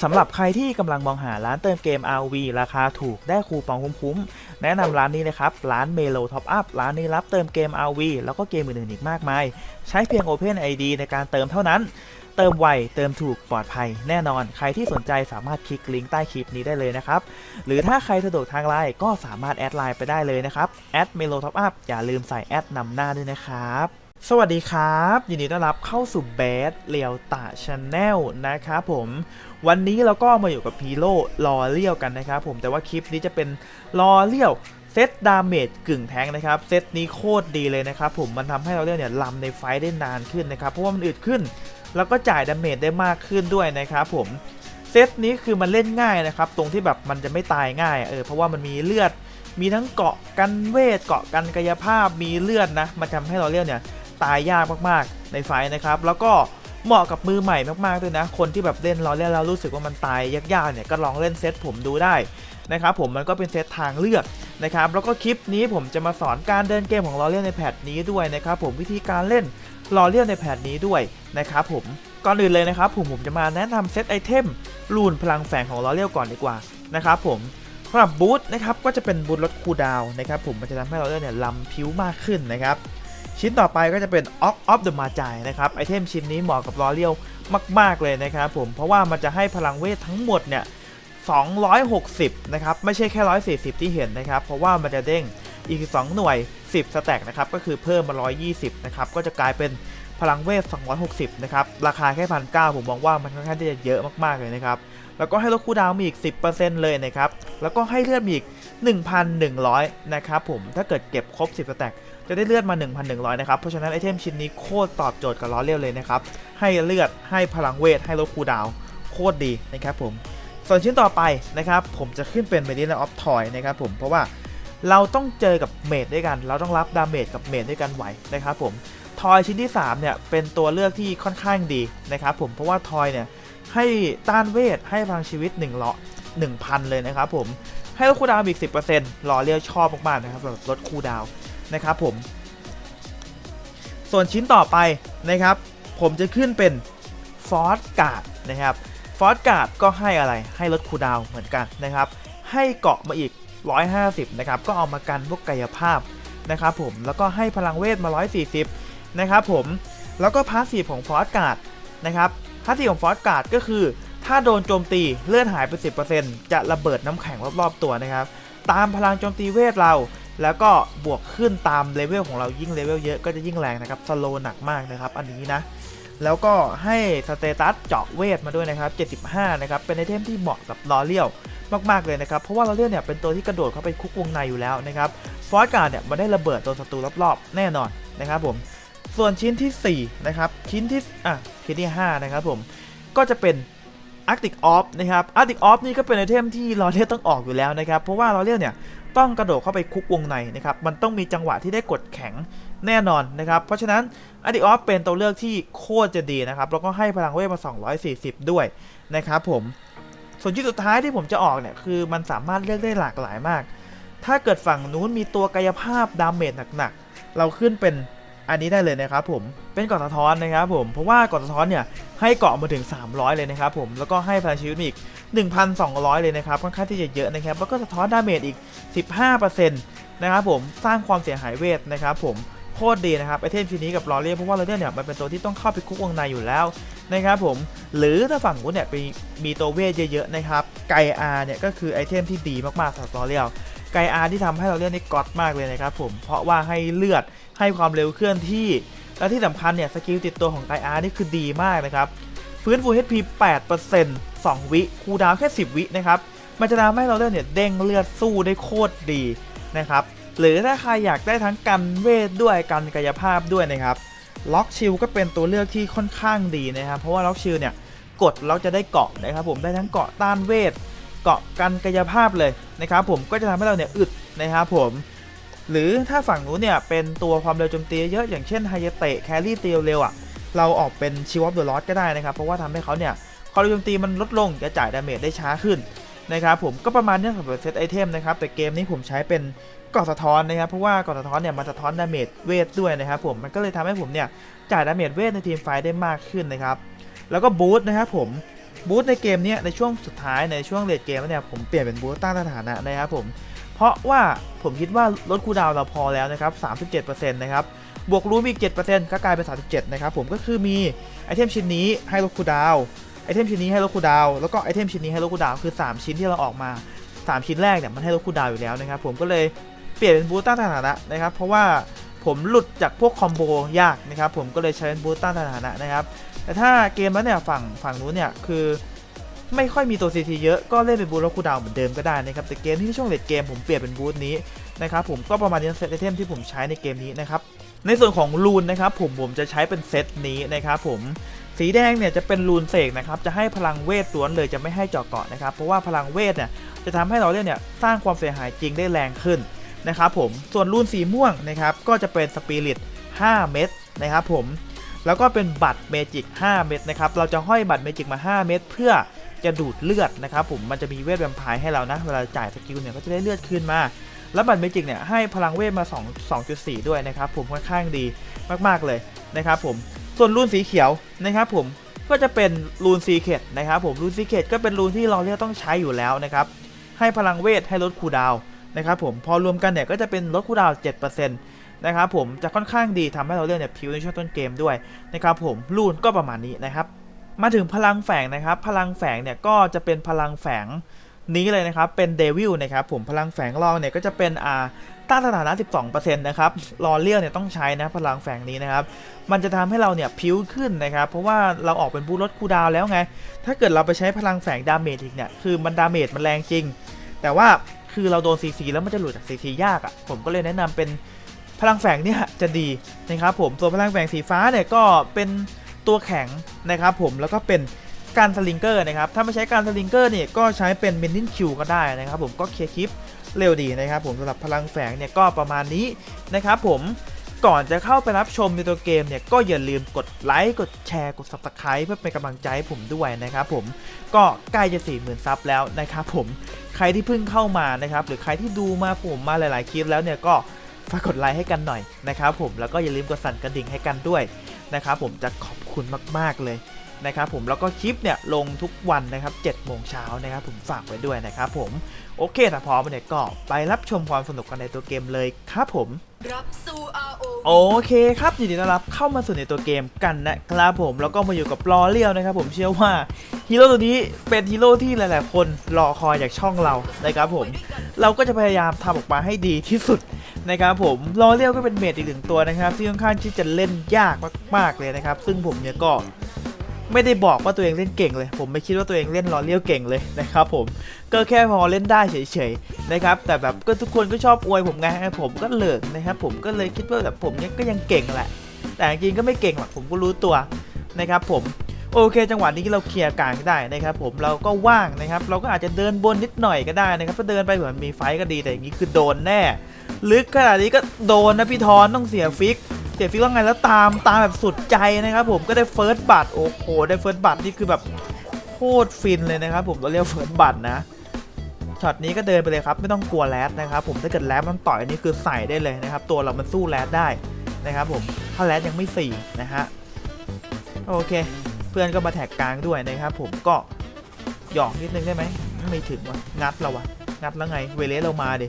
สำหรับใครที่กำลังมองหาร้านเติมเกม RV ราคาถูกได้คูปองคุ้มๆ แนะนำร้านนี้นะครับ ร้าน Melo Top Up ร้านนี้รับเติมเกม RV แล้วก็เกมอื่นๆอีกมากมาย ใช้เพียง Open ID ในการเติมเท่านั้น เติมไว เติมถูกปลอดภัยแน่นอน ใครที่สนใจสามารถคลิกลิงก์ใต้คลิปนี้ได้เลยนะครับ หรือถ้าใครสะดวกทางไลน์ก็สามารถแอดไลน์ไปได้เลยนะครับแอด Melo Top Up อย่าลืมใส่แอดนำหน้าด้วยนะครับสวัสดีครับ ยินดีต้อนรับเข้าสู่เบสเลียวตาชาแนลนะครับผม วันนี้เราก็มาอยู่กับพีโร่รอเลี้ยวกันนะครับผมแต่ว่าคลิปนี้จะเป็นรอเลี้ยวเซตดาเมจกึ่งแทงนะครับเซตนี้โคตรดีเลยนะครับผมมันทำให้เราเลี้ยวเนี่ยลำในไฟได้นานขึ้นนะครับเพราะว่ามันอึดขึ้น แล้วก็จ่ายดาเมจได้มากขึ้นด้วยนะครับผมเซตนี้คือมันเล่นง่ายนะครับตรงที่แบบมันจะไม่ตายง่ายเออเพราะว่ามันมีเลือด มีทั้งเกาะกันเวทเกาะกันกายภาพมีเลือดนะมันทำให้เราเลี้ยวเนี่ยตายยากมากๆในไฟนะครับแล้วก็ เหมาะกับมือใหม่มากๆด้วยนะ คนที่แบบเล่นเราเล่นแล้วรู้สึกว่ามันตายยากๆเนี่ยก็ลองเล่นเซตผมดูได้นะครับผมมันก็เป็นเซตทางเลือกนะครับแล้วก็คลิปนี้ผมจะมาสอนการเดินเกมของลอเลียนในแพทนี้ด้วยนะครับผมวิธีการเล่นลอเลียนในแพทนี้ด้วยนะครับผมก่อนอื่นเลยนะครับผมผมจะมาแนะนำเซตไอเทมรูนพลังแฝงของลอเลียนก่อนดีกว่านะครับผมสำหรับบูทนะครับก็จะเป็นบูทลดคูดาวนะครับผมมันจะทำให้เราเล่นเนี่ยลำพิ้วมากขึ้นนะครับ ชิ้นต่อไปก็จะเป็น Off of the Magi นะครับ ไอเทมชิ้นนี้เหมาะกับลอเรียวมาก ๆ เลยนะครับผม เพราะว่ามันจะให้พลังเวททั้งหมดเนี่ย 260 นะครับ ไม่ใช่แค่ 140 ที่เห็นนะครับ เพราะว่ามันจะเด้งอีก 2 หน่วย 10 สแต็กนะครับ ก็คือเพิ่มมา 120 นะครับ ก็จะกลายเป็นพลังเวท 260 นะครับ ราคาแค่พันเผมมองว่ามันค่อนข้างที่จะเยอะมาก ๆ เลยนะครับ แล้วก็ให้ลดคูลดาวมีอีก 10%เลยนะครับ แล้วก็ให้เลือดมีอีก 1,100 นะครับผม ถ้าเกิดเก็บครบ 10 สแต็ก จะได้เลือดมา 1,100 นะครับ เพราะฉะนั้นไอเทมชิ้นนี้โคตรตอบโจทย์กับล้อเลียวเลยนะครับ ให้เลือดให้พลังเวท ให้ลดคูดาวโคตรดีนะครับผม ส่วนชิ้นต่อไปนะครับ ผมจะขึ้นเป็นเมดินออฟทอยนะครับผมเพราะว่าเราต้องเจอกับเมดด้วยกัน เราต้องรับดาเมจกับเมดด้วยกันไหวนะครับผมทอยชิ้นที่3เนี่ยเป็นตัวเลือกที่ค่อนข้างดีนะครับผมเพราะว่าทอยเนี่ยให้ต้านเวทให้พลังชีวิต1เลาะ1,000 เลยนะครับผมให้ลดคูดาวอีก 10%รอเลียวชอบมากๆนะครับแบบลดคูดาว นะครับผม ส่วนชิ้นต่อไปนะครับ ผมจะขึ้นเป็นฟอสการ์ดนะครับฟอสการ์ดก็ให้อะไรให้ลดคูดาวเหมือนกันนะครับ ให้เกาะมาอีก 150 นะครับ ก็เอามากันพวกกายภาพนะครับผมแล้วก็ให้พลังเวทมา 140 นะครับผมแล้วก็พาสซีฟของฟอสการ์ดนะครับพาสซีฟของฟอสการ์ดก็คือ ถ้าโดนโจมตีเลือดหายไป 10%จะระเบิดน้ำแข็งรอบๆตัวนะครับ ตามพลังโจมตีเวทเรา แล้วก็บวกขึ้นตามเลเวลของเรายิ่งเลเวลเยอะก็จะยิ่งแรงนะครับสโลหนักมากนะครับ อันนี้นะ แล้วก็ให้สเตตัสเจาะเวทมาด้วยนะครับ 75 นะครับ เป็นไอเทมที่เหมาะกับลอเลียวมากๆเลยนะครับ เพราะว่าลอเลียวเนี่ยเป็นตัวที่กระโดดเข้าไปคุกวงในอยู่แล้วนะครับ ฟอสการ์ดเนี่ยมันได้ระเบิดตัวศัตรูรอบๆ แน่นอนนะครับผม ส่วนชิ้นที่4นะครับ ชิ้นที่ อะ ชิ้นที่ 5 นะครับผม ก็จะเป็น Arctic Off นะครับ Arctic Off นี่ก็เป็นไอเทมที่ลอเลียวต้องออกอยู่แล้วนะครับ เพราะว่าลอเลียวเนี่ย ต้องกระโดดเข้าไปคุกวงในนะครับ มันต้องมีจังหวะที่ได้กดแข็งแน่นอนนะครับ เพราะฉะนั้นอดีออฟเป็นตัวเลือกที่โคตรจะดีนะครับ แล้วก็ให้พลังเวทมา 240 ด้วยนะครับผม ส่วนที่สุดท้ายที่ผมจะออกเนี่ยคือมันสามารถเลือกได้หลากหลายมาก ถ้าเกิดฝั่งนู้นมีตัวกายภาพดาเมจหนักๆ เราขึ้นเป็นอันนี้ได้เลยนะครับผม เป็นเกาะสะท้อนนะครับผม เพราะว่าเกาะสะท้อนเนี่ยให้เกาะมาถึง 300 เลยนะครับผมแล้วก็ให้พลังชีวิตมีอีก 1,200 เลยนะครับค่อนข้างที่จะเยอะนะครับแล้วก็สะท้อนดาเมจอีก 15%นะครับผมสร้างความเสียหายเวทนะครับผมโคตรดีนะครับไอเทมชิ้นนี้กับลอเรียเพราะว่าลอเรียเนี่ยมันเป็นตัวที่ต้องเข้าไปคุกวงในอยู่แล้วนะครับผมหรือถ้าฝั่งนู้นเนี่ยไปมีตัวเวทเยอะๆนะครับไกอาเนี่ยก็คือไอเทมที่ดีมากๆสำหรับลอเรียไกอาร์ที่ทำให้เราเล่นได้ก๊อตมากเลยนะครับผมเพราะว่าให้เลือดให้ความเร็วเคลื่อนที่ และที่สำคัญเนี่ยสกิลติดตัวของไกอาร์นี่คือดีมากนะครับ ฟื้นฟู HP 8% 2 วิคูลดาวแค่ 10 วินะครับ มันจะทำให้เราเล่นเนี่ยเด้งเลือดสู้ได้โคตรดีนะครับ หรือถ้าใครอยากได้ทั้งกันเวทด้วยกันกายภาพด้วยนะครับล็อกชิลก็เป็นตัวเลือกที่ค่อนข้างดีนะครับ เพราะว่าล็อกชิลเนี่ยกดแล้วจะได้เกาะนะครับ ผมได้ทั้งเกาะต้านเวท เกาะกันกายภาพเลยนะครับ ผมก็จะทำให้เราเนี่ยอึดนะครับผม หรือถ้าฝั่งนู้นเนี่ยเป็นตัวความเร็วโจมตีเยอะอย่างเช่นไฮยเตะแครี่ตีเร็วอะเราออกเป็นชิวอฟเดอะลอสก็ได้นะครับ เพราะว่าทำให้เขาเนี่ยความเร็วโจมตีมันลดลงจะจ่ายดาเมจได้ช้าขึ้นนะครับผมก็ประมาณนี้สำหรับเซตไอเทมนะครับแต่เกมนี้ผมใช้เป็นกาะสะท้อนนะครับเพราะว่ากาะสะท้อนเนี่ยมันสะท้อนดาเมจเวทด้วยนะครับผมมันก็เลยทำให้ผมเนี่ยจ่ายดาเมจเวทในทีมไฟได้มากขึ้นนะครับแล้วก็บูสต์นะครับผมบูสต์ในเกมนี้ในช่วงสุดท้ายในช่วงเลดเกมแล้วเนี่ยผมเปลี่ยนเป็นบูสต์ต้านสถานะนะครับผม ราะว่าผมคิดว่าลดคูดาวเราพอแล้วนะครับ37%นะครับบวกรูมอีก7%ก็กลายเป็น 37นะครับผมก็คือมีไอเทมชิ้นนี้ให้ลดคูดาวไอเทมชิ้นนี้ให้ลดคูดาวแล้วก็ไอเทมชิ้นนี้ให้ลดคูดาวคือ 3 ชิ้นที่เราออกมา 3 ชิ้นแรกเนี่ยมันให้ลดคูดาวอยู่แล้วนะครับผมก็เลยเปลี่ยนเป็นบูสต้านสถานะนะครับเพราะว่าผมหลุดจากพวกคอมโบยากนะครับผมก็เลยใช้เป็นบูสต้านสถานะนะครับแต่ถ้าเกมแล้วเนี่ยฝั่งฝั่งนู้นเนี่ยคือ ไม่ค่อยมีตัว CT เยอะก็เล่นเป็นบูสแล้วคูดาวเหมือนเดิมก็ได้นะครับแต่เกมที่ช่วงเลดเกมผมเปลี่ยนเป็นบูสนี้นะครับผมก็ประมาณนี้เซตไอเทมที่ผมใช้ในเกมนี้นะครับในส่วนของรูนนะครับผมผมจะใช้เป็นเซตนี้นะครับผมสีแดงเนี่ยจะเป็นรูนเสกนะครับจะให้พลังเวทล้วนเลยจะไม่ให้เจาะเกาะนะครับเพราะว่าพลังเวทเนี่ยจะทำให้เราเล่นเนี่ยสร้างความเสียหายจริงได้แรงขึ้นนะครับผมส่วนรูนสีม่วงนะครับก็จะเป็นสปิริต5 เม็ดนะครับผมแล้วก็เป็นบัตรเมจิก5เม็ดนะครับเราจะห้อยบัตรเมจิกมา 5 เม็ดเพื่อ จะดูดเลือดนะครับผมมันจะมีเวทแวมไพร์ให้เรานะ เวลาจ่ายสกิลเนี่ยก็จะได้เลือดคืนมา แล้วบัตรเมจิกเนี่ยให้พลังเวทมา 2 2.4 ด้วยนะครับผมค่อนข้างดีมากๆเลยนะครับผมส่วนรูนสีเขียวนะครับผมก็จะเป็นรูนซีเคดนะครับผมรูนซีเคดก็เป็นรูนที่เราเรียกต้องใช้อยู่แล้วนะครับให้พลังเวทให้ลดคูดาวนะครับผมพอรวมกันเนี่ยก็จะเป็นลดคูดาว7%นะครับผมจะค่อนข้างดีทำให้เราเล่นเนี่ยพิวในช่วงต้นเกมด้วยนะครับผมรูนก็ประมาณนี้นะครับ มาถึงพลังแฝงนะครับ พลังแฝงเนี่ยก็จะเป็นพลังแฝงนี้เลยนะครับ เป็นเดวิลนะครับผมพลังแฝงรองเนี่ยก็จะเป็นอ่าต้านสถานะ 12%นะครับรอเลี้ยวเนี่ยต้องใช้นะพลังแฝงนี้นะครับ มันจะทำให้เราเนี่ยพิ้วขึ้นนะครับ เพราะว่าเราออกเป็นบูลดคูดาวแล้วไง ถ้าเกิดเราไปใช้พลังแฝงดาเมจอีกเนี่ยคือมันดาเมจมันแรงจริง แต่ว่าคือเราโดนซีซีแล้วมันจะหลุดจากซีซียากอะ่ะผมก็เลยแนะนำเป็นพลังแฝงเนี่ยจะดีนะครับผมส่วนพลังแฝงสีฟ้าเนี่ยก็เป็น ตัวแข็งนะครับผมแล้วก็เป็นการสลิงเกอร์นะครับถ้าไม่ใช้การสลิงเกอร์เนี่ยก็ใช้เป็นเมนนินคิวก็ได้นะครับผมก็เคลียร์คลิปเร็วดีนะครับผมสำหรับพลังแฝงเนี่ยก็ประมาณนี้นะครับผมก่อนจะเข้าไปรับชมในตัวเกมเนี่ยก็อย่าลืมกดไลค์กดแชร์กด subscribe เพื่อเป็นกำลังใจให้ผมด้วยนะครับผมก็ใกล้จะ 40,000 ซับแล้วนะครับผมใครที่เพิ่งเข้ามานะครับหรือใครที่ดูมาผมมาหลาย ๆ คลิปแล้วเนี่ยก็ฝากกดไลค์ให้กันหน่อยนะครับผมแล้วก็อย่าลืมกดสั่นกระดิ่งให้กันด้วย นะครับผมจะขอบคุณมาก ๆ เลยนะครับผมแล้วก็คลิปเนี่ยลงทุกวันนะครับ7โมงเช้านะครับผมฝากไว้ด้วยนะครับผมโอเคถ้าพร้อมเนี่ยก็ไปรับชมความสนุกกันในตัวเกมเลยครับผมรับสู่ ROV โอเคครับยินดีต้อนรับเข้ามาสู่ในตัวเกมกันนะครับผมแล้วก็มาอยู่กับลอเลียวนะครับผมเชื่อว่าฮีโร่ตัวนี้เป็นฮีโร่ที่หลาย ๆ คนรอคอยจากช่องเรานะครับผมเราก็จะพยายามทำออกมาให้ดีที่สุด นะครับผมลอเลียวก็เป็นเมดอีกหนึ่งตัวนะครับ ที่ค่อนข้างที่จะเล่นยากมากๆเลยนะครับ ซึ่งผมเนี่ยก็ไม่ได้บอกว่าตัวเองเล่นเก่งเลย ผมไม่คิดว่าตัวเองเล่นลอเลียวเก่งเลยนะครับผมก็แค่พอเล่นได้เฉยๆนะครับแต่แบบก็ทุกคนก็ชอบอวยผมไงผมก็เลิกนะครับผมก็เลยคิดว่าแบบผมเนี่ยก็ยังเก่งแหละ แต่จริงๆก็ไม่เก่งหรอกผมก็รู้ตัวนะครับผม โอเค จังหวะนี้เราเคลียร์กลางได้นะครับผมเราก็ว่างนะครับเราก็อาจจะเดินบนนิดหน่อยก็ได้นะครับถ้าเดินไปเหมือนมีไฟก็ดีแต่อย่างนี้คือโดนแน่ ลึกขนาดนี้ก็โดนนะพี่ทอนต้องเสียฟิกเสียฟิกว่าไงแล้วตามตามแบบสุดใจนะครับผมก็ได้เฟิร์สบัตโอ้โหได้เฟิร์สบัตนี่คือแบบโคตรฟินเลยนะครับผมเราเรียกเฟิร์สบัตนะช็อตนี้ก็เดินไปเลยครับไม่ต้องกลัวแรดนะครับผมถ้าเกิดแรดมันต่อยนี่คือใส่ได้เลยนะครับตัวเรามันสู้แรดได้นะครับผมถ้าแรดยังไม่สี่นะฮะโอเค เพื่อนก็มาแท็กกลางด้วยนะครับผมก็หยอกนิดนึงได้ไหมไม่ถึงวะงัดเราวะงัดแล้วไงเวเลสเรามาดิ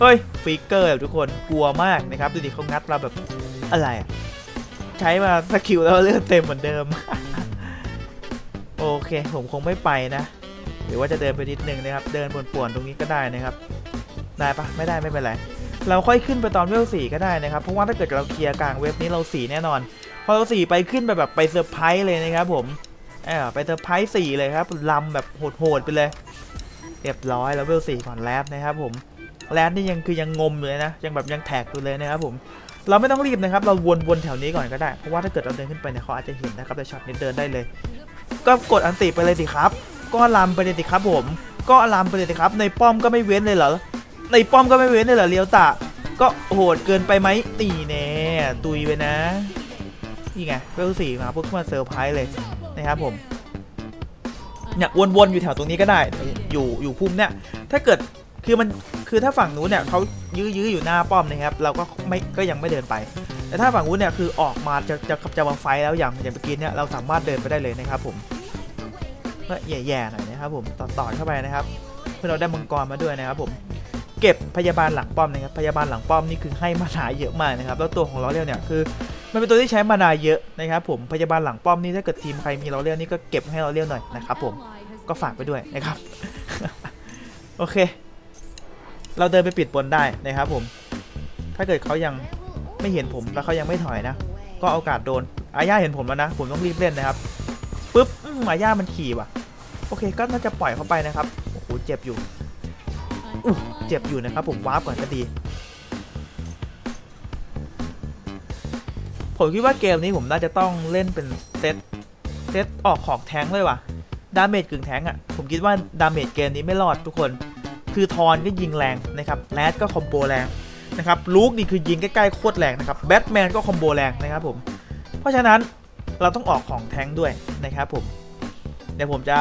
เฮ้ยฟิกเกอร์ทุกคนกลัวมากนะครับดูดิเขางัดเราแบบอะไรอะใช้มาสกิลแล้วเลือดเต็มเหมือนเดิม โอเค ผมคงไม่ไปนะ หรือว่าจะเดินไปนิดนึงนะครับ เดินป่วนๆตรงนี้ก็ได้นะครับได้ปะไม่ได้ไม่เป็นไรเราค่อยขึ้นไปตอนเวลสี่ก็ได้นะครับ เพราะว่าถ้าเกิดเราเคลียร์กลางเว็บนี้เราสี่แน่นอน พอเราสี่ไปขึ้นไปแบบไปเซอร์ไพรส์เลยนะครับผมเออไปเซอร์ไพรส์สี่เลยครับลำแบบโหดๆไปเลยเรียบร้อยแล้วเวลสี่ก่อนแลดนะครับผมแลดนี่ยังคือยังงมเลยนะ ยังแบบยังแท็กอยู่เลยนะครับผมเราไม่ต้องรีบนะครับ เราวนๆแถวนี้ก่อนก็ได้ เพราะว่าถ้าเกิดเราเดินขึ้นไปเนี่ยเขาอาจจะเห็นนะครับแต่ช็อตนี้เดินได้เลย ก็กดอันติไปเลยสิครับ ก็ลำไปเลยสิครับผม ก็ลำไปเลยสิครับ ในป้อมก็ไม่เว้นเลยเหรอ ในป้อมก็ไม่เว้นเลยเหรอเลียวตะ ก็โหดเกินไปไหมตีแน่ ตุยไปนะ นี่ไงเวลสี่มาปุ๊บมาเซอร์ไพรส์เลยนะครับผมเนี่ยวนๆอยู่แถวตรงนี้ก็ได้ อยู่อยู่พุ่มเนี่ย ถ้าเกิดคือมันคือถ้าฝั่งนู้นเนี่ยเขายื้อยื้ออยู่หน้าป้อมนะครับ เราก็ไม่ก็ยังไม่เดินไป แต่ถ้าฝั่งนู้นเนี่ยคือออกมาจะจะจะมาไฟท์แล้วอย่างอย่างเมื่อกี้เนี่ยเราสามารถเดินไปได้เลยนะครับผมก็แย่ๆหน่อยนะครับผมต่อต่อเข้าไปนะครับเพื่อเราได้มังกรมาด้วยนะครับผมเก็บพยาบาลหลังป้อมนะครับพยาบาลหลังป้อมนี่คือให้มานาเยอะมากนะครับแล้วตัวของเราเรียวเนี่ยคือ มันเป็นตัวที่ใช้มานาเยอะนะครับผมพยาบาลหลังป้อมนี่ถ้าเกิดทีมใครมีเราเรียวนี่ก็เก็บให้เราเรียวหน่อยนะครับผมก็ฝากไปด้วยนะครับ โอเค เราเดินไปปิดบนได้นะครับผม ถ้าเกิดเขายังไม่เห็นผมแล้วเขายังไม่ถอยนะ ก็โอกาสโดนอาญาเห็นผมแล้วนะ ผมต้องรีบเล่นนะครับปุ๊บอืมอาญามันขี่ว่ะ โอเค ก็น่าจะปล่อยเข้าไปนะครับ โอ้โห เจ็บอยู่อู้เจ็บอยู่นะครับผมวาร์ปก่อนก็ดี ผมคิดว่าเกมนี้ผมน่าจะต้องเล่นเป็นเซตเซตออกของแทงเลยว่ะ ดาเมจกึ่งแทงอะ ผมคิดว่าดาเมจเกมนี้ไม่รอดทุกคน คือทอนก็ยิงแรงนะครับ แรดก็คอมโบแรงนะครับ ลูกนี่คือยิงใกล้ๆโคตรแรงนะครับ แบทแมนก็คอมโบแรงนะครับผม เพราะฉะนั้นเราต้องออกของแทงด้วยนะครับผม เดี๋ยวผมจะ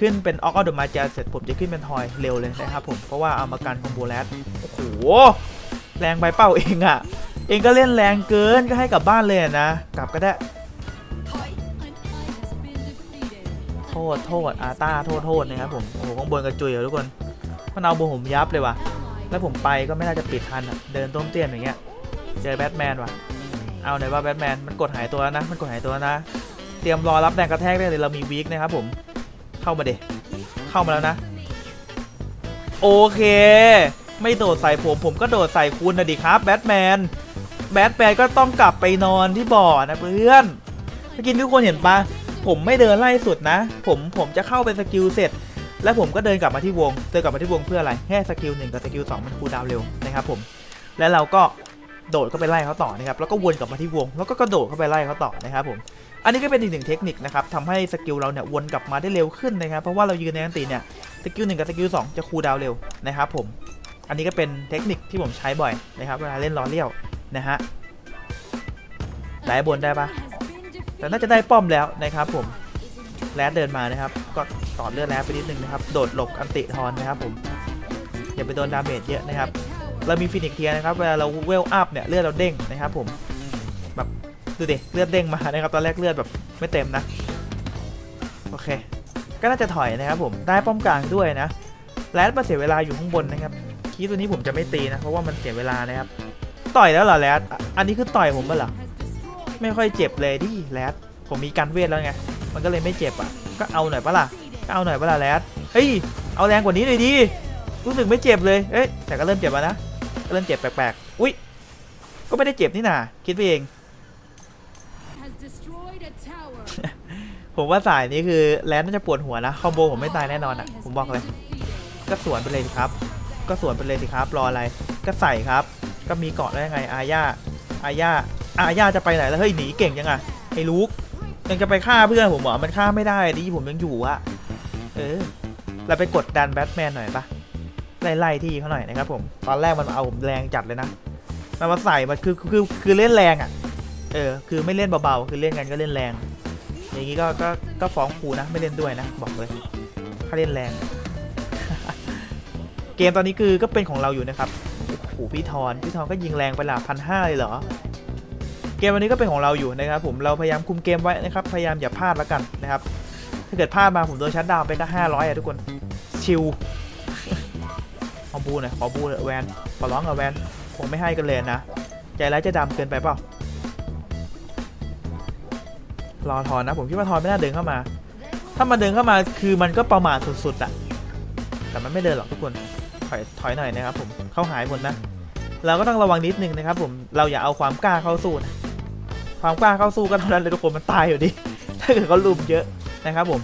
ขึ้นเป็นออกอัลดมาจาเสร็จผมจะขึ้นเป็นทอยเร็วเลยนะครับผม เพราะว่าเอามากันคอมโบแรดโอ้โห แรงไปเป้าเองอะ่ะ เองก็เล่นแรงเกินก็ให้กลับบ้านเลยนะ กลับก็ได้ โทษโทษอาตาโทษโทษนะครับผมโอ้โหข้างบนกระจุยทุกคนมันเอาบนผมยับเลยว่ะแล้วผมไปก็ไม่น่าจะปิดทันอะเดินต้มเตี้ยมอย่างเงี้ยเจอแบทแมนว่ะเอาไหนว่าแบทแมนมันกดหายตัวแล้วนะมันกดหายตัวแล้วนะ เตรียมรอรับแรงกระแทกได้เลยเรามีวีคนะครับผมเข้ามาเดเข้ามาแล้วนะ โอเค ไม่โดดใส่ผมผมก็โดดใส่คุณนะดิครับแบทแมน แบทแมนก็ต้องกลับไปนอนที่บ่อนะเพื่อนเมื่อกี้ทุกคนเห็นปะผมไม่เดินไล่สุดนะ ผมผมจะเข้าไปสกิลเสร็จ แล้วผมก็เดินกลับมาที่วงเดินกลับมาที่วงเพื่ออะไรแค่สกิลหนึ่งกับสกิลสองมันคูลดาวน์เร็วนะครับผมแล้วเราก็โดดเข้าไปไล่เขาต่อนะครับแล้วก็วนกลับมาที่วง แล้วก็กระโดดเข้าไปไล่เขาต่อนะครับผมอันนี้ก็เป็นอีกหนึ่งเทคนิคนะครับทำให้สกิลเราเนี่ยวนกลับมาได้เร็วขึ้นนะครับเพราะว่าเรายืนในอันตีเนี่ยสกิลหนึ่งกับสกิลสองจะคูลดาวน์เร็วนะครับผมอันนี้ก็เป็นเทคนิคที่ผมใช้บ่อยนะครับเวลาเล่นล้อเลี้ยว นะฮะไหลบนได้ปะแต่น่าจะได้ป้อมแล้วนะครับผมแรดเดินมานะครับ ก็ต่อเลือดแรดไปนิดนึงนะครับ โดดหลบอันติทอนนะครับผม อย่าไปโดนดาเมจเยอะนะครับ เรามีฟินิกเทียนะครับ เวลาเราเวลอัพเนี่ยเลือดเราเด้งนะครับผม แบบดูดิเลือดเด้งมานะครับ ตอนแรกเลือดแบบไม่เต็มนะ โอเค ก็น่าจะถอยนะครับผม ได้ป้อมกลางด้วยนะ แรดมาเสียเวลาอยู่ข้างบนนะครับ คีตัวนี้ผมจะไม่ตีนะ เพราะว่ามันเสียเวลานะครับ ต่อยแล้วเหรอแรดอันนี้คือต่อยผมเปล่าไม่ค่อยเจ็บเลยดิแรดผมมีการเวทแล้วไง มันก็เลยไม่เจ็บอะ ก็เอาหน่อยปะล่ะ ก็เอาหน่อยปะล่ะแรดเฮ้ย เอาแรงกว่านี้เลยดิ รู้สึกไม่เจ็บเลย เอ้ย แต่ก็เริ่มเจ็บแล้วนะ ก็เริ่มเจ็บแปลกๆ อุ้ย ก็ไม่ได้เจ็บนี่นาคิดไปเอง ผมว่าสายนี้คือแรดน่าจะปวดหัวนะ คอมโบผมไม่ตายแน่นอนอะ ผมบอกเลย ก็สวนไปเลยสิครับ ก็สวนไปเลยสิครับ รออะไร ก็ใส่ครับ ก็มีเกาะได้ยังไงอาญาอาญาอาญาจะไปไหนแล้วเฮ้ยหนีเก่งยังไงไอ้ลูกยังจะไปฆ่าเพื่อนผมเหรอมันฆ่าไม่ได้ดิผมยังอยู่อะเออเราไปกดดันแบทแมนหน่อยปะไล่ไล่ที่เขาหน่อยนะครับผมตอนแรกมันเอาผมแรงจัดเลยนะมันมาใส่มันคือคือคือเล่นแรงอะเออคือไม่เล่นเบาๆคือเล่นกันก็เล่นแรง อย่างนี้ก็ก็ก็ฟ้องครูนะไม่เล่นด้วยนะบอกเลยถ้าเล่นแรง เกมตอนนี้คือก็เป็นของเราอยู่นะครับ โอ้โหพี่ทอนพี่ทอนก็ยิงแรงไปละพันห้าเลยเหรอ เกมวันนี้ก็เป็นของเราอยู่นะครับผมเราพยายามคุมเกมไว้นะครับ พยายามอย่าพลาดแล้วกันนะครับ ถ้าเกิดพลาดมาผมโดนชัดดาวน์ไปก็ห้าร้อยอะทุกคนชิลขอบูหน่อยขอบูหน่อยแวนขอร้องกับแวนผมไม่ให้กันเลยนะ ใจร้ายใจดำเกินไปเปล่ารอทอนนะ ผมคิดว่าทอนไม่น่าเดินเข้ามา ถ้ามันเดินเข้ามาคือมันก็ประมาทสุดๆอะแต่มันไม่เดินหรอกทุกคน ถอยถอยหน่อยนะครับผมเข้าหายหมดนะ เราก็ต้องระวังนิดนึงนะครับผมเราอย่าเอาความกล้าเข้าสู้นะความกล้าเข้าสู้ก็เท่านั้นเลยทุกคนมันตายอยู่ดิถ้าเกิดเขาลุมเยอะนะครับผม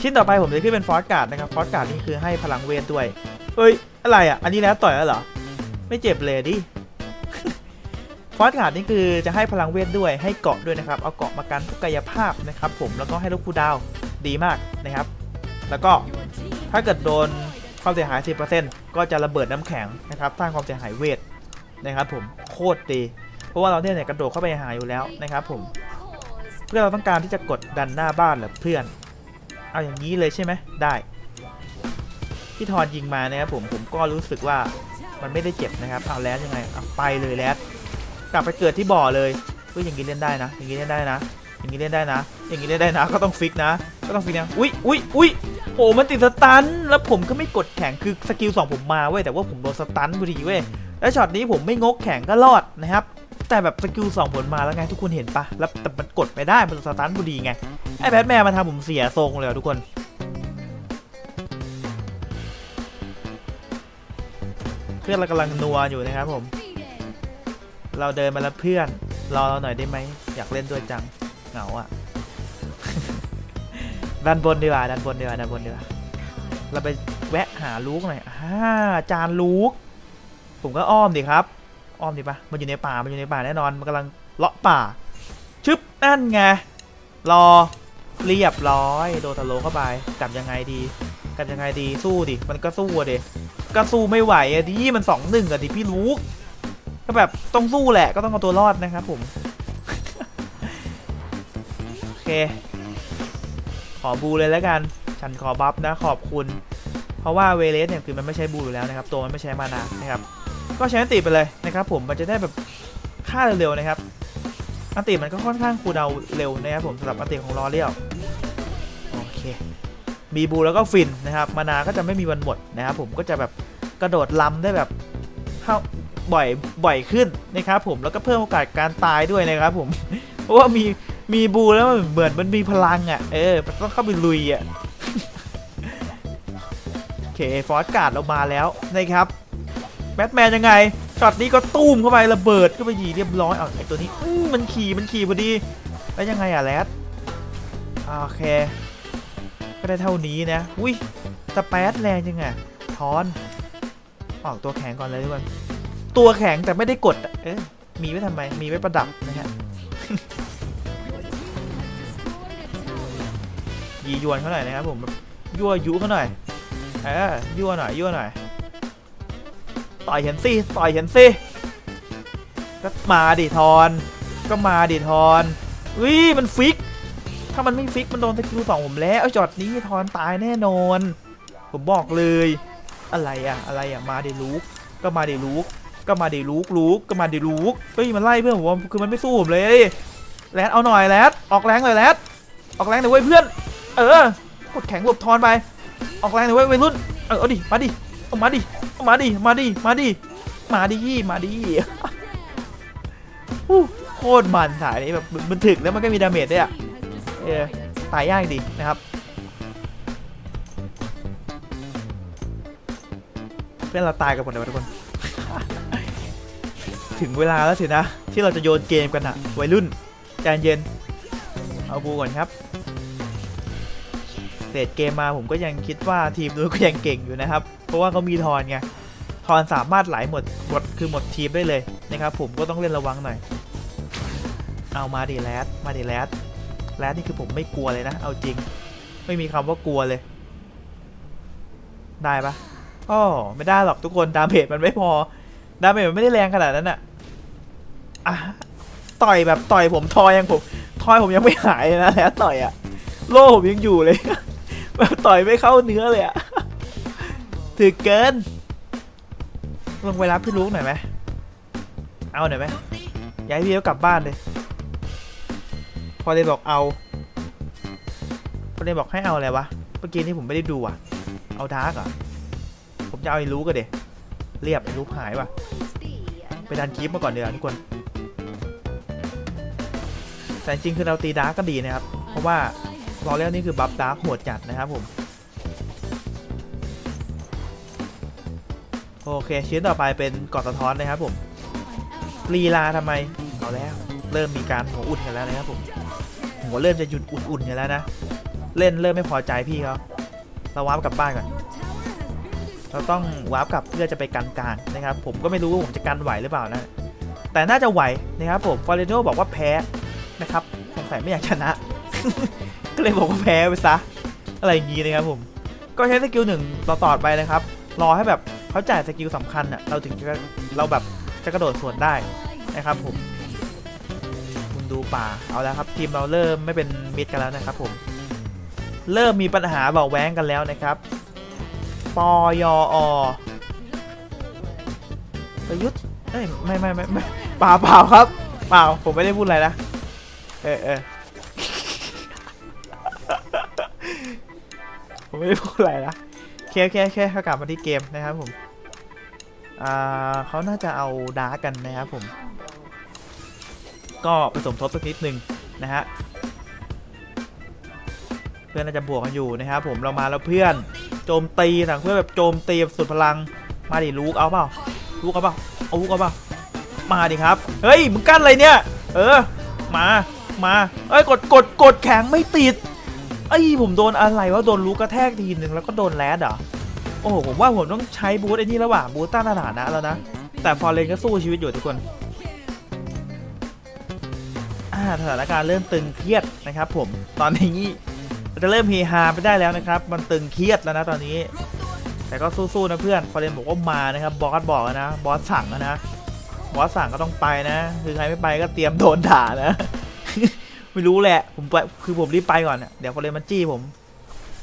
ชิ้นต่อไปผมจะขึ้นเป็นฟอสการ์ดนะครับฟอสการ์ดนี่คือให้พลังเวทด้วยเฮ้ยอะไรอะ อันนี้แล้วต่อยแล้วเหรอไม่เจ็บเลยดิฟอสการ์ดนี่คือจะให้พลังเวทด้วยให้เกาะด้วยนะครับ เอาเกาะมากันทุกกายภาพนะครับ ผมแล้วก็ให้ลูกคูดาวดีมากนะครับ แล้วก็ถ้าเกิดโดน ความเสียหาย 10%ก็จะระเบิดน้ำแข็งนะครับสร้างความเสียหายเวทนะครับผมโคตรดี เพราะว่าเราเนี่ยเนี่ยกระโดดเข้าไปหาอยู่แล้วนะครับผมเพื่อเราต้องการที่จะกดดันหน้าบ้านเหรือเพื่อน เอาอย่างนี้เลยใช่ไหมได้ที่ทอนยิงมานะครับผมผมก็รู้สึกว่ามันไม่ได้เจ็บนะครับเอาแล้วยังไงเอาไปเลยแล้วกลับไปเกิดที่บ่อเลยเฮ้ยอย่างนี้เล่นได้นะ อย่างนี้เล่นได้นะ อย่างนี้เล่นได้นะ อย่างนี้เล่นได้นะ ก็ต้องฟิกนะ ก็ต้องฟิกนะ อุ้ยอุ้ยอุ้ย โอ้มันติดสตัน แล้วผมก็ไม่กดแข่งคือสกิลสองผมมาเว้ยแต่ว่าผมโดนสตันพอดีเว้ยแล้วช็อตนี้ผมไม่งกแข่งก็รอดนะครับแต่แบบสกิลสองผลมาแล้วไงทุกคนเห็นปะแล้วแต่มันกดไม่ได้มันสตันพอดีไงไอ้แบทแมนมาทำผมเสียทรงเลยอะทุกคนเพื่อนเรากำลังนัวอยู่นะครับผม เราเดินมาแล้วเพื่อน รอเราหน่อยได้ไหม อยากเล่นด้วยจัง เหงาอะ ด้านบนดีกว่าด้านบนดีกว่าด้านบนดีกว่าเราไปแวะหาลูกหน่อยอ่าจานลูก ผมก็อ้อมดิครับ อ้อมดิปะมันอยู่ในป่า มันอยู่ในป่าแน่นอน มันกำลังเลาะป่า ชึบ นั่นไง รอ เรียบร้อย โดนทะโลเข้าไป กลับยังไงดี กลับยังไงดี สู้ดิ มันก็สู้อะดิก็สู้ไม่ไหวอะดิมันสองหนึ่งอะดิพี่ลูก ก็แบบต้องสู้แหละ ก็ต้องเอาตัวรอดนะครับผม โอเค อบูเลยแล้วกัน ฉันขอบัฟนะขอบคุณ เพราะว่าเวเลสเนี่ยคือมันไม่ใช้บูอยู่แล้วนะครับ ตัวมันไม่ใช้มานานะครับ ก็ใช้อันติไปเลยนะครับผมมันจะได้แบบฆ่าเร็วๆนะครับอันติมันก็ค่อนข้างคูดาวเร็วนะครับผมสำหรับอันติของลอเรียลโอเคมีบูแล้วก็ฟินนะครับ มานาก็จะไม่มีวันหมดนะครับผมก็จะแบบกระโดดล้ำได้แบบเข้าบ่อยบ่อยขึ้นนะครับผมแล้วก็เพิ่มโอกาสการตายด้วยนะครับผมเพราะว่ามี มีบูแล้วมันเหมือนมันมีพลังอะ เออมันต้องเข้าไปลุยอะโอเคฟอสการ์ดเรามาแล้วนะครับแบทแมนยังไงช็อตนี้ก็ตุ้มเข้าไประเบิดเข้าไปยีเรียบร้อยเอาไอตัวนี้อมันขี่มันขี่พอดี แล้วยังไงอะแรดโอเค ก็ได้เท่านี้นะ อุ้ยสเปซแรงจังอะทอนออกตัวแข็งก่อนเลยทุกคนตัวแข็งแต่ไม่ได้กดเอ๊ะมีไว้ทำไม มีไว้ประดับนะฮะ ยียวนเขาหน่อยนะครับผมแบบยั่วยุเขาหน่อยเออยั่วหน่อยยั่วหน่อยต่อยเห็นสิต่อยเห็นสิก็มาดิทอน ก็มาดิทอนอุ้ยมันฟิก ถ้ามันไม่ฟิกมันโดนสกิลสองผมแล้วเอาจอดนี้ทอนตายแน่นอน ผมบอกเลย อะไรอะอะไรอะมาดิลูกก็มาดิลูกก็มาดิลูกลูกก็มาดิลูกเฮ้ยมันไล่เพื่อนผมคือมันไม่สู้ผมเลยแรดเอาหน่อยแรดออกแรงหน่อยแรดออกแรงหน่อยเว้ยเพื่อน เออกดแข็งหลบทอนไป ออกแรงหน่อยเว้ยวัยรุ่น เออเอาดิ มาดิเอามาดิเอามาดิ มาดิ มาดิ มาดิ มาดิโคตรมันถ่ายนี้แบบมันถึกแล้วมันก็มีดาเมจด้วยอะเออตายยากดีนะครับ เพื่อนเราตายกันหมดเลยวะทุกคน ถึงเวลาแล้วสินะ ที่เราจะโยนเกมกันอะวัยรุ่นใจเย็น เอาบูก่อนครับ เศษเกมมาผมก็ยังคิดว่าทีมนู้นก็ยังเก่งอยู่นะครับ เพราะว่าเขามีทอนไงทอนสามารถไหลหมดหมดคือหมดทีมได้เลยนะครับผมก็ต้องเล่นระวังหน่อย เอามาดิแรดมาดิแรดแรดนี่คือผมไม่กลัวเลยนะ เอาจริง ไม่มีคำว่ากลัวเลย ได้ปะอ๋อไม่ได้หรอกทุกคนดาเมจมันไม่พอดาเมจมันไม่ได้แรงขนาดนั้นอะอะต่อยแบบต่อยผมทอยยังผมทอยผมยังไม่หายเลยนะแล้วต่อยอะโล่ผมยังอยู่เลย ต่อยไม่เข้าเนื้อเลยอะถือเกิน ลงไปรับพี่ลูกหน่อยไหม เอาหน่อยไหมย้ายพี่เขากลับบ้านเลย พอเลยบอกเอาพอเลยบอกให้เอาอะไรวะ เมื่อกี้นี่ผมไม่ได้ดูอะเอาดาร์กอะผมจะเอาไอ้รู้ก็เด็เรียบไอ้รู้หายว่ะ ไปดันคลิปมาก่อนเดี๋ยวทุกคน แต่จริงคือเราตีดาร์กก็ดีนะครับ เพราะว่า ลอเรียลนี่คือบัฟดาร์กโหดจัดนะครับผม โอเคชิ้นต่อไปเป็นกอดสะท้อนนะครับผมลีลาทำไมเอาแล้ว เริ่มมีการหัวอุ่นกันแล้วนะครับผมหัวเริ่มจะหยุดอุ่นๆกันแล้วนะ เล่นเริ่มไม่พอใจพี่เขาเราวาร์ปกลับบ้านก่อนเราต้องวาร์ปกลับเพื่อจะไปกันกลางนะครับ ผมก็ไม่รู้ว่าผมจะกันไหวหรือเปล่านะ แต่น่าจะไหวนะครับผมฟอร์เรโนบอกว่าแพ้นะครับสงสัยไม่อยากชนะ เลยบอกว่าแพ้ไปซะ อะไรอย่างงี้นะครับผม ก็ใช้สกิลหนึ่งต่อต่อไปนะครับ รอให้แบบเขาจ่ายสกิลสำคัญอะ เราถึงจะเราแบบจะกระโดดสวนได้นะครับผม คุณดูป่า เอาแล้วครับ ทีมเราเริ่มไม่เป็นมิตรกันแล้วนะครับผม เริ่มมีปัญหาเบาะแว้งกันแล้วนะครับปอยอประยุทธ์เอ้ยไม่ไม่ไม่ไม่เปล่าเปล่าครับ เปล่าผมไม่ได้พูดอะไรนะ เออเออ ผมไม่ได้พูดอะไรนะเคโอเคโอเคเขากลับมาที่เกมนะครับผมอ่าเขาน่าจะเอาดาร์กันนะครับผม ก็ผสมทบสักนิดหนึ่งนะฮะเพื่อนน่าจะบวกกันอยู่นะครับผมเรามาแล้วเพื่อนโจมตีสั่งเพื่อนแบบโจมตีแบบสุดพลังมาดิลูกเอาเปล่าลูกเอาเปล่าเอาลูกเอาเปล่ามาดิครับเฮ้ยมึงกั้นอะไรเนี่ย เออ มามาเอ้ยกดกดกดแข็งไม่ติด อ้ยผมโดนอะไรวะโดนลูกกระแทกทีหนึ่งแล้วก็โดนแรดเหรอโอ้โหผมว่าผมต้องใช้บูทไอ้นี่แล้วว่ะบูทต้านสถานะแล้วนะแต่ฟอร์เรนก็สู้ชีวิตอยู่ทุกคนอ่าสถานการณ์เริ่มตึงเครียดนะครับ ผมตอนนี้จะเริ่มเฮฮาไปได้แล้วนะครับ มันตึงเครียดแล้วนะตอนนี้ แต่ก็สู้ๆนะเพื่อนฟอร์เรนบอกว่ามานะครับบอสบอกนะบอสสั่งนะบอสสั่งก็ต้องไปนะ คือใครไม่ไปก็เตรียมโดนด่านะ ไม่รู้แหละ ผมไปคือผมรีบไปก่อนเนี่ยเดี๋ยวฟอเรนมันจี้ผม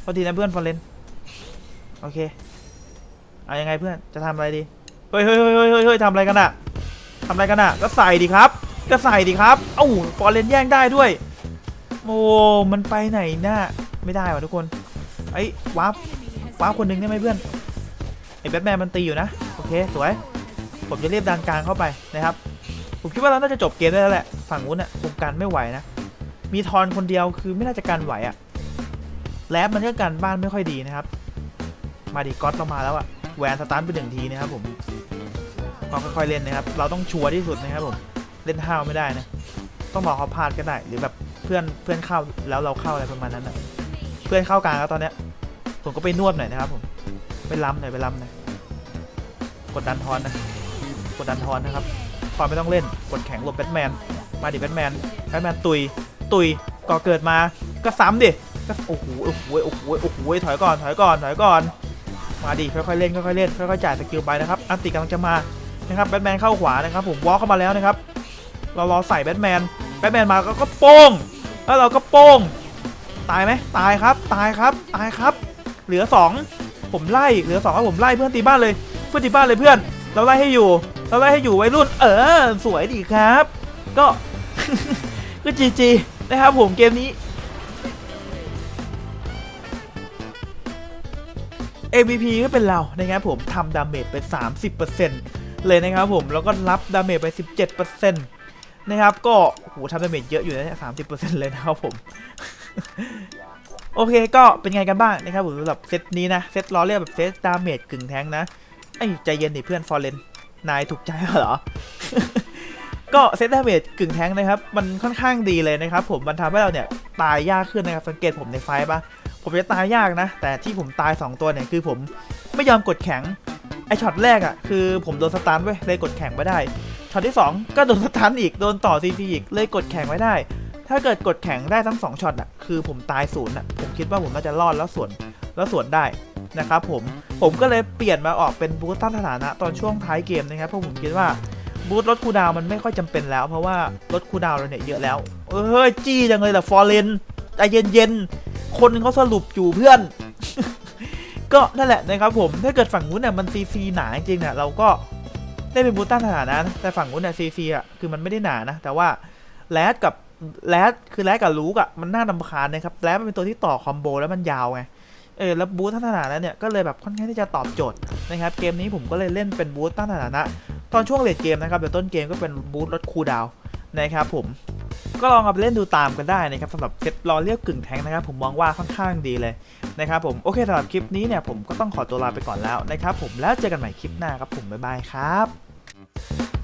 พอทีนะเพื่อนฟอเรนโอเคเอายังไงเพื่อนจะทำอะไรดีเฮ้ยเฮ้ยเฮ้ยเฮ้ยเฮ้ยทำอะไรกันอะทำอะไรกันอะก็ใส่ดิครับ ก็ใส่ดิครับเอ้าฟอเรนแย่งได้ด้วยโอ้มันไปไหนน่ะไม่ได้ว่ะทุกคนไอ้วาร์ปวาร์ปคนหนึ่งได้ไหมเพื่อนไอ้แบทแมนมันตีอยู่นะโอเคสวยผมจะเรียบดันกลางเข้าไปนะครับผมคิดว่าเราน่าจะจบเกมได้แล้วแหละฝั่งนู้นอะคงกันไม่ไหวนะ มีทอนคนเดียวคือไม่น่าจะกันไหวอะแลบมันก็กันบ้านไม่ค่อยดีนะครับ มาดิก๊อตเรามาแล้วอะแหวนสตาร์ทไปหนึ่งทีนะครับผมเราค่อยๆเล่นนะครับ เราต้องชัวร์ที่สุดนะครับผมเล่นห้าวไม่ได้นะ ต้องบอกเขาพลาดก็ได้ หรือแบบเพื่อนเพื่อนเข้าแล้วเราเข้าอะไรประมาณนั้นนะเพื่อนเข้ากลางแล้วตอนเนี้ยผมก็ไปนวดหน่อยนะครับ ผมไปล้ำหน่อยไปล้ำหน่อยกดดันทอนนะกดดันทอนนะครับทอนไม่ต้องเล่นกดแข็งหลบแบทแมนมาดิแบทแมนแบทแมนตุย ตุยก่อเกิดมาก็ซ้ำดิก็โอ้โหโอ้โหโอ้โหโอ้โหถอยก่อนถอยก่อนถอยก่อน มาดิค่อยๆเล่นค่อยๆเล่นค่อยๆจ่ายสกิลไปนะครับอันติกำลังจะมานะครับแบทแมนเข้าขวานะครับผมวอลเข้ามาแล้วนะครับเรารอใส่แบทแมนแบทแมนมาก็ก็โป้งแล้วเราก็โป้งตายไหมตายครับตายครับตายครับ เหลือ 2 ผมไล่เหลือ2แล้วผมไล่เพื่อนตีบ้านเลยเพื่อนตีบ้านเลยเพื่อน เราไล่ให้อยู่ เราไล่ให้อยู่ไวัยรุ่น เออ สวยดีครับ ก็ก็จีจี นะครับผมเกมนี้ MVP ก็เป็นเรานะครับผมทำดาเมจไป 30%เลยนะครับผมแล้วก็รับดาเมจไป 17%นะครับก็โหทำดาเมจเยอะอยู่นะเนี่ยสามสิบเปอร์เซ็นต์เลยนะครับผม โอเคก็เป็นไงกันบ้างนะครับผมสำหรับเซตนี้นะ เซตล้อเรียกแบบเซตดาเมจกึ่งแทงนะไอ้ใจเย็นดิเพื่อนฟอร์เรนนายถูกใจเหรอ ก็เซตดาเมจกึ่งแทงนะครับ มันค่อนข้างดีเลยนะครับผมมันทำให้เราเนี่ยตายยากขึ้นนะครับ สังเกตผมในไฟปะผมจะตายยากนะ แต่ที่ผมตาย 2 ตัวเนี่ยคือผมไม่ยอมกดแข็งไอช็อตแรกอะ่ะคือผมโดนสตันไว้เลยกดแข็งไม่ได้ช็อตที่ 2 ก็โดนสตันอีกโดนต่อซีซีอีกเลยกดแข่งไม่ได้ ถ้าเกิดกดแข่งได้ทั้ง2ช็อตอะคือผมตายศูนย์อะผมคิดว่าผมน่าจะรอดแล้วสวนแล้วสวนได้นะครับผมผมก็เลยเปลี่ยนมาออกเป็นบูสต์ต้านสถานะตอนช่วงท้ายเกมนะครับเพราะผมคิดว่า บูสต์ลดคูดาวมันไม่ค่อยจำเป็นแล้ว เพราะว่าลดคูดาวเราเนี่ยเยอะแล้ว เอ้ยจี้จังเลยแต่ฟอร์เรนใจเย็นๆ คนเขาสรุปอยู่เพื่อน ก็นั่นแหละนะครับผม ถ้าเกิดฝั่งนู้นเนี่ยมันซีซีหนาจริงเนี่ยเราก็ได้เป็นบูตันสถานะนะ แต่ฝั่งนู้นเนี่ยซีซีอะคือมันไม่ได้หนานะ แต่ว่าแรดกับแรดคือแรดกับลูกอะมันน่าดำคาญนะครับแรดมันเป็นตัวที่ต่อคอมโบแล้วมันยาวไงเออแล้วบูตันสถานะเนี่ยก็เลยแบบค่อนข้างที่จะตอบโจทย์นะครับเกมนี้ผมก็เลยเล่นเป็นบูตันสถานะ ตอนช่วงเลดเกมนะครับเดี๋ยวต้นเกมก็เป็นบูทลดคูดาวน์นะครับผมก็ลองเอาไปเล่นดูตามกันได้นะครับสำหรับเซตรอเรียกกึ่งแทงนะครับ ผมมองว่าค่อนข้างดีเลยนะครับผมโอเคสำหรับคลิปนี้เนี่ยผมก็ต้องขอตัวลาไปก่อนแล้วนะครับผมแล้วเจอกันใหม่คลิปหน้าครับผมบ๊ายบายครับ